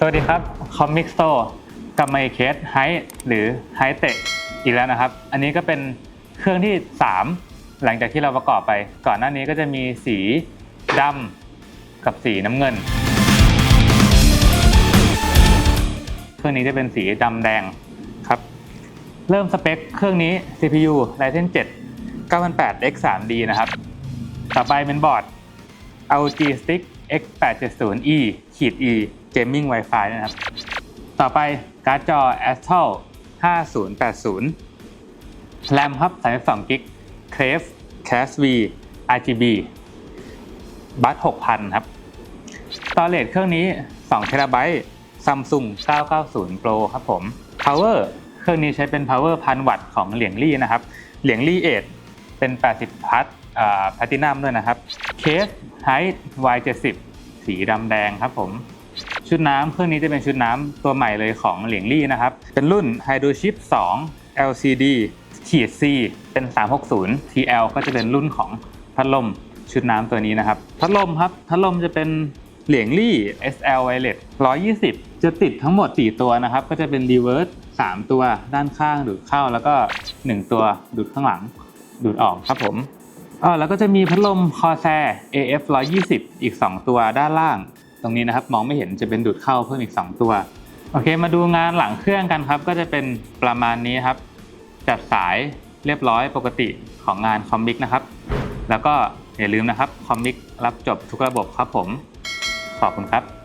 สวัสดีครับ Comic Store กับไมเคสไฮหรือไฮเตะอีกแล้วนะครับ อันนี้ก็เป็นเครื่องที่ 3 หลังจากที่เราประกอบไป ก่อนหน้านี้ก็จะมีสีดำกับสีน้ำเงิน เครื่องนี้จะเป็นสีดำแดงครับ เริ่มสเปคเครื่องนี้ CPU Ryzen 7 9800X 3D นะครับ ต่อไปเป็นบอร์ด LG Stick X870E ขีด E Gaming Wi-Fi นะครับ ต่อไปการ์ดจอ Astral 5080 แรมครับ32 g b Crave Cache V RGB บัต6,000 ครับตอเรจเครื่องนี้2 t b Samsung 990 Pro ครับผม Power เครื่องนี้ใช้เป็น Power 1000วัตต์ของเหลียงลี่นะครับ เหลียงลี่เอทเป็น 80 พัทแพตินัมด้วยนะครับ เคส Height Y70 สีดำแดงครับผม ชุดน้ำเครื่องนี้จะเป็นชุดน้ำตัวใหม่เลยของเหลียงลี่นะครับ เป็นรุ่น Hydro Chip 2 LCD ขีด C เป็น 360 TL ก็จะเป็นรุ่นของพัดลมชุดน้ำตัวนี้นะครับ พัดลมครับ พัดลมจะเป็นเหลียงลี่ SL Wireless 120 จะติดทั้งหมด 4 ตัวนะครับ ก็จะเป็น Reverse 3 ตัวด้านข้างดูดเข้าแล้วก็ 1 ตัวดูดข้างหลังดูดออกครับผม อ๋อแล้วก็จะมีพัดลม Corsair AF 120 อีก 2 ตัวด้านล่าง ตรงนี้นะครับมองไม่เห็นจะเป็นดูดเข้าเพิ่มอีก 2 ตัว โอเค มาดูงานหลังเครื่องกันครับ ก็จะเป็นประมาณนี้ครับ จัดสายเรียบร้อยปกติของงานคอมมิกนะครับ แล้วก็อย่าลืมนะครับคอมมิกรับจบทุกระบบครับผม ขอบคุณครับ